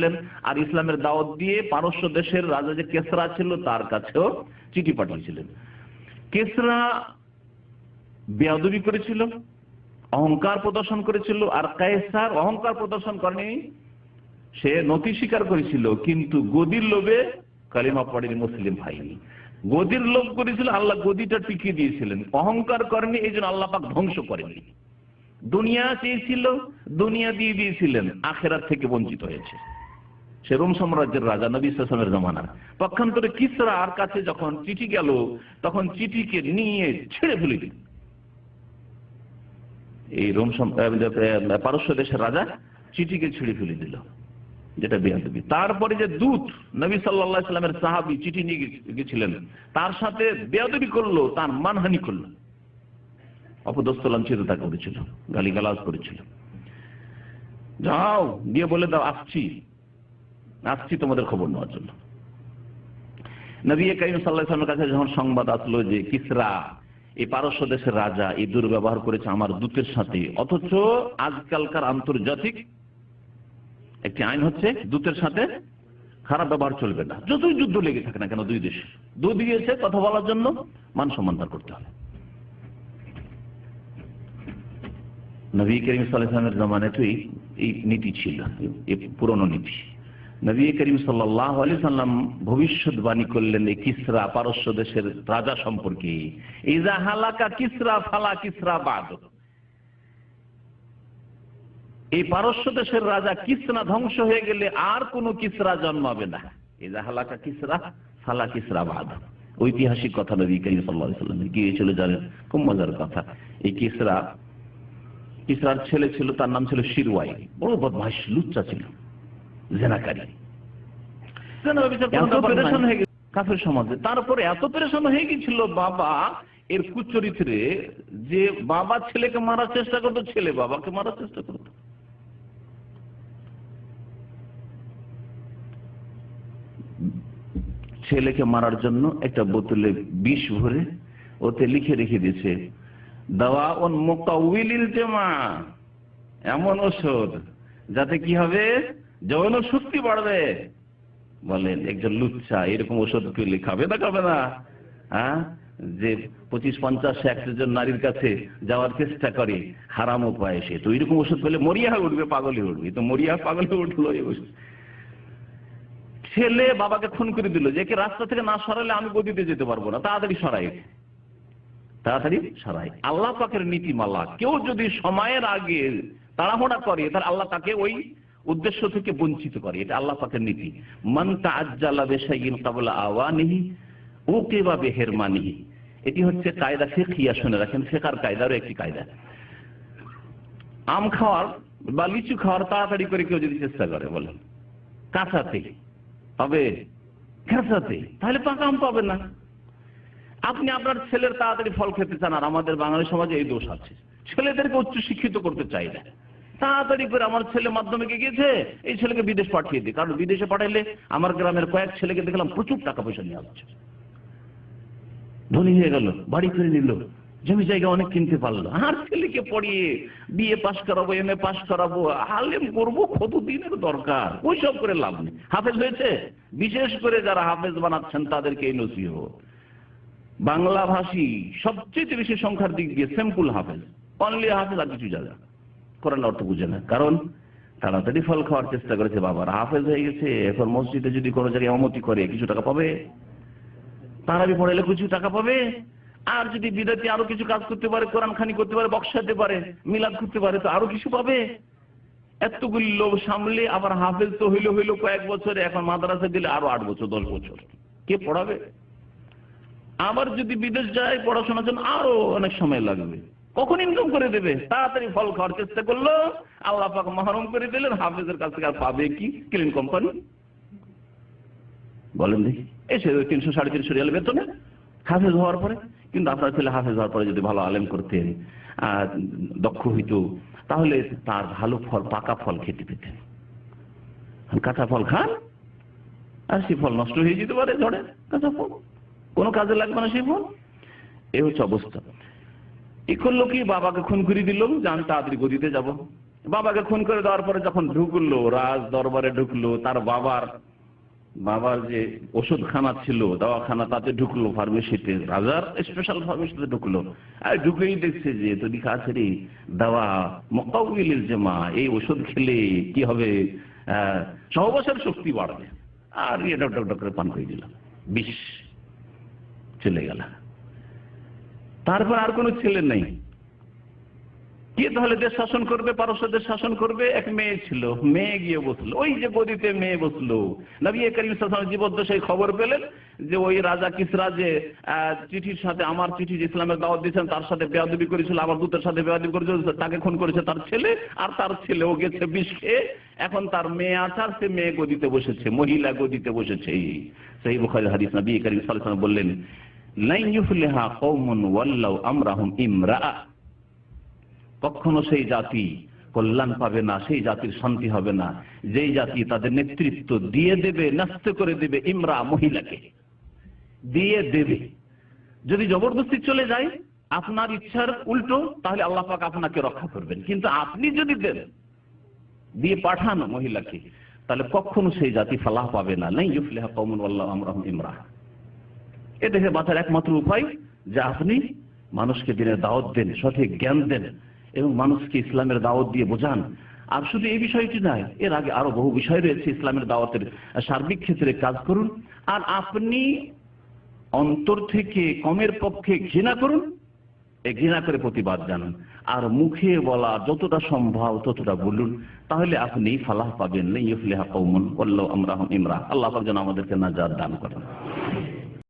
ছিলেন আর ইসলামের দাওয়াত দিয়ে পারস্য দেশের রাজা যে কেসরা ছিল তার কাছেও চিঠি পাঠিয়েছিলেন। কেসরা বেয়াদবি করেছিল, অহংকার প্রদর্শন করেছিল আর কায়সার অহংকার প্রদর্শন করেনি, সে নতি স্বীকার করেছিল, কিন্তু গদির লোভে কালিমা পড়েনি মুসলিম ভাইনি। গদির লোভ করেছিল, আল্লাহ গদিটা টিকিয়ে দিয়েছিলেন। অহংকার করেনি এই জন্য আল্লাহ পাক ধ্বংস করেনি দুনিয়া চেয়েছিল, দুনিয়া দিয়ে দিয়েছিলেন, আখেরাত থেকে বঞ্চিত হয়েছে। সে রোম সাম্রাজ্যের রাজা নবী সাসমের জমানার। পক্ষান্তরে কিসরা আর কাছে যখন চিঠি গেল, তখন চিঠিকে নিয়ে ছেড়ে ফেলে দিল। এই রোম পারস্য দেশের রাজা চিঠিকে ছিঁড়ে ফেলে দিল, যেটা বেয়াদবি। তারপরে যে দূত নবী সাল্লাহ ইসলামের সাহাবি চিঠি নিয়ে গেছিলেন, তার সাথে বেয়াদবি করল, তার মানহানি করল। অপদস্থ লাঞ্ছিত তা করেছিল, গালিগালাজ করেছিল। যাও, গিয়ে বলে দাও, আসছি। আসছি তোমাদের খবর নেওয়ার জন্য। নবী করিম সাল্লাহ ইসলামের কাছে যখন সংবাদ আসলো যে কিসরা, এই পারস্য দেশের রাজা এই দুর্ব্যবহার করেছে আমার দূতের সাথে, অথচ আজকালকার আন্তর্জাতিক একটি আইন হচ্ছে দূতের সাথে খারাপ ব্যবহার চলবে না। যতই যুদ্ধ লেগে থাকে না কেন দুই দেশে দু দিয়েছে কথা বলার জন্য মান সম্মান করতে হবে। নবী করিম জমানে এই- এই নীতি ছিল, এই পুরনো নীতি। নবী করিম সাল্লাহ আলি সাল্লাম ভবিষ্যৎবাণী করলেন এই কিসরা পারস্য দেশের রাজা সম্পর্কে। ইজা হালাকা কিসরা ফালা কিসরা বাদ। এই পারস্য দেশের রাজা কিসরা ধ্বংস হয়ে গেলে আর কোন কিসরা জন্মাবে না। ইজা হালাকা কিসরা ফালা কিসরা বাদ। ঐতিহাসিক কথা নবী করিম সাল্লাহ সাল্লাম গিয়েছিল জানেন খুব মজার কথা। এই কিসরা, কিসরার ছেলে ছিল, তার নাম ছিল শিরওয়াই। বড় বদমাস লুচ্চা ছিল। জেনাকারী। কাফের সমাজে। তারপরে এত পেরেশান হয়ে গেছিল বাবা এর কুচরিত্রে যে বাবা ছেলেকে মারার চেষ্টা করতো ছেলে বাবাকে মারার চেষ্টা করতো। ছেলেকে মারার জন্য একটা বোতলে বিষ ভরে ওতে লিখে রেখে দিয়েছে দাওয়া ওন মোকাউিল জমা এমন ওষুধ যাতে কি হবে? যৌন শক্তি বাড়বে। বলেন একজন লুচ্ছা, এরকম ওষুধ পেলে খাবে না খাবে না? হ্যাঁ? যে পঁচিশ, পঞ্চাশ একশো জন নারীর কাছে যাওয়ার চেষ্টা করে, হারাম উপায় সে। তো এরকম ওষুধ পেলে মরিয়া উঠবে পাগল উঠবে। তো মরিয়া পাগল উঠল এই ওষুধ। ছেলে বাবাকে খুন করে দিল, যে রাস্তা থেকে না সরালে আমি গদিতে যেতে পারব না, তাড়াতাড়ি সরাই। তাড়াতাড়ি সরাই। আল্লাহ পাকের নীতিমালা, কেউ যদি সময়ের আগে তাড়াহুড়া করে তার আল্লাহ তাকে ওই উদ্দেশ্য থেকে বঞ্চিত করে, এটা আল্লাহ পাকের নীতি। মান তাজ্জালা বেশাইন কাবলা আওয়ানিহি ওকে বা বেহেরমানিহি। এটি হচ্ছে কায়দা ফেকিয়া শুনে রাখেন, ফেকার কায়দারও একটি কায়দা। আম খাওয়ার বা লিচু খাওয়ার তাড়াতাড়ি করে কেউ যদি চেষ্টা করে, বলেন, কাঁচাতে হবে কাঁচাতে তাহলে পাকা আম পাবে না। আপনি আপনার ছেলের তাড়াতাড়ি ফল খেতে চান, আর আমাদের বাঙালি সমাজে এই দোষ আছে। ছেলেদেরকে উচ্চ শিক্ষিত করতে চাই না। তাড়াতাড়ি করে আমার ছেলে মাধ্যমিকে গিয়েছে? এই ছেলেকে বিদেশ পাঠিয়ে দিই কারণ বিদেশে পাঠাইলে আমার গ্রামের কয়েক ছেলেকে দেখলাম প্রচুর টাকা পয়সা নিয়ে আসছে। ধনী হয়ে গেল, বাড়ি করে নিল, জমি জায়গা অনেক কিনতে পারল। আর ছেলেকে পড়িয়ে বিয়ে পাশ করাবো এম এ পাশ করাবো, আলেম করব, কতদিনের দরকার? ওইসব করে লাভ নেই। হাফেজ হয়েছে? বিশেষ করে যারা হাফেজ বানাচ্ছেন, তাদেরকে এই নসিহ বাংলা ভাষী সবচেয়ে বেশি সংখ্যার দিক দিয়ে সিম্পল হাফেজ। অনলি হাফেজ আর কিছু জায়গা কোরআন অর্থ বুঝে না। কারণ তাড়াতাড়ি ফল খাওয়ার চেষ্টা করেছে বাবার হাফেজ হয়ে গেছে, এখন মসজিদে যদি কোনো জায়গায় অমতি করে, কিছু টাকা পাবে? তারাবি পড়াইলে কিছু টাকা পাবে? আর যদি বিদাতি আরও কিছু কাজ করতে পারে, কোরআন খানি করতে পারে, বক্সাতে পারে, মিলাদ করতে পারে, তো আরও কিছু পাবে? এতগুলি লোক সামলে আবার হাফেজ তো হইল হইল কয়েক বছরে, এখন মাদ্রাসা দিলে আরও আট বছর, দশ বছর। কে পড়াবে? আবার যদি বিদেশ যায়, পড়াশোনার জন্য আরও অনেক সময় লাগবে। কখন ইনকাম করে দেবে? তাড়াতাড়ি ফল খাওয়ার চেষ্টা করল, আল্লাহ পাক মহরম করে দিলেন, হাফেজের কাছ থেকে আর পাবে কি? ক্লিন কোম্পানি বলেন দেখি এসে ওই তিনশো সাড়ে তিনশো রিয়াল বেতনে হাফেজ হওয়ার পরে, কিন্তু আপনার ছেলে হাফেজ হওয়ার পরে যদি ভালো আলেম করতেন দক্ষ হইত, তাহলে তার ভালো ফল, পাকা ফল খেতে পেতেন। কাঁচা ফল খান, আর সে ফল নষ্ট হয়ে যেতে পারে ঝড়ে কাঁচা ফল। কোনো কাজে লাগবে না সেই ফল। এই হচ্ছে অবস্থা। এ করল কি? বাবাকে খুন করে দিল। যান তাড়াতাড়ি গদিতে যাব। বাবাকে খুন করে দেওয়ার পরে যখন ঢুকলো, রাজ দরবারে ঢুকলো, তার বাবার বাবার যে ওষুধখানা ছিল, দাওয়াখানা, তাতে ঢুকলো ফার্মেসিতে রাজার স্পেশাল ফার্মেসিতে ঢুকলো। আর ঢুকেই দেখছে যে তো লিখা আছে রে দাওয়া মোকাবিলের জমা, এই ওষুধ খেলে কি হবে? সহবাসের শক্তি বাড়বে। আর ইয়ে ডক ডক ডক পান করে দিলাম বিষ চলে গেল। তারপর আর কোনো ছেলে নেই। কে তাহলে দেশ শাসন করবে, পারস্য দেশ শাসন করবে? এক মেয়ে ছিল, মেয়ে গিয়ে বসল। ওই যে গদিতে মেয়ে বসল। নবী করিম জীবদ্দশায় খবর পেলেন যে ওই রাজা কিসরা যে চিঠির সাথে, আমার চিঠি যে ইসলামের দাওয়াত দিয়েছেন, তার সাথে বেয়াদবি করেছিল আমার দূতের সাথে বেয়াদবি করেছিল, তাকে খুন করেছে তার ছেলে, আর তার ছেলেও গেছে বিষ খেয়ে। এখন তার মেয়ে আছে, আর সে মেয়ে গদিতে বসেছে, মহিলা গদিতে বসেছে। সেই বুখারী হাদিস নবী করিম ওয়াসাল্লাম বললেন কখনো সেই জাতি কল্যাণ পাবে না, সেই জাতির শান্তি হবে না। যেই জাতি তাদের নেতৃত্ব দিয়ে দেবে, ন্যস্ত করে দেবে ইমরা মহিলাকে। দিয়ে দেবে। যদি জবরদস্তি চলে যায়, আপনার ইচ্ছার উল্টো, তাহলে আল্লাহ পাক আপনাকে রক্ষা করবেন। কিন্তু আপনি যদি দেন, দিয়ে পাঠানো মহিলাকে, তাহলে কখনো সেই জাতি ফালাহ পাবে না। নাই ইউফলিহা কওমুন ওয়াল্লাহু আমরাহুম ইমরা এ বাঁচার একমাত্র উপায় যে আপনি মানুষকে দিনের দাওয়াত দেন, সঠিক জ্ঞান দেন এবং মানুষকে ইসলামের দাওয়াত দিয়ে বোঝান। আর শুধু এই বিষয়টি নয়, এর আগে আরও বহু বিষয় রয়েছে ইসলামের দাওয়াতের সার্বিক ক্ষেত্রে কাজ করুন। আর আপনি অন্তর থেকে কমের পক্ষে ঘৃণা করুন এই ঘৃণা করে প্রতিবাদ জানান। আর মুখে বলা যতটা সম্ভব ততটা বলুন, তাহলে আপনি ফালাহ পাবেন। ইউফলিহা কৌমন বলল আমরা ইমরা আল্লাহ যেন আমাদেরকে নাজাত দান করেন।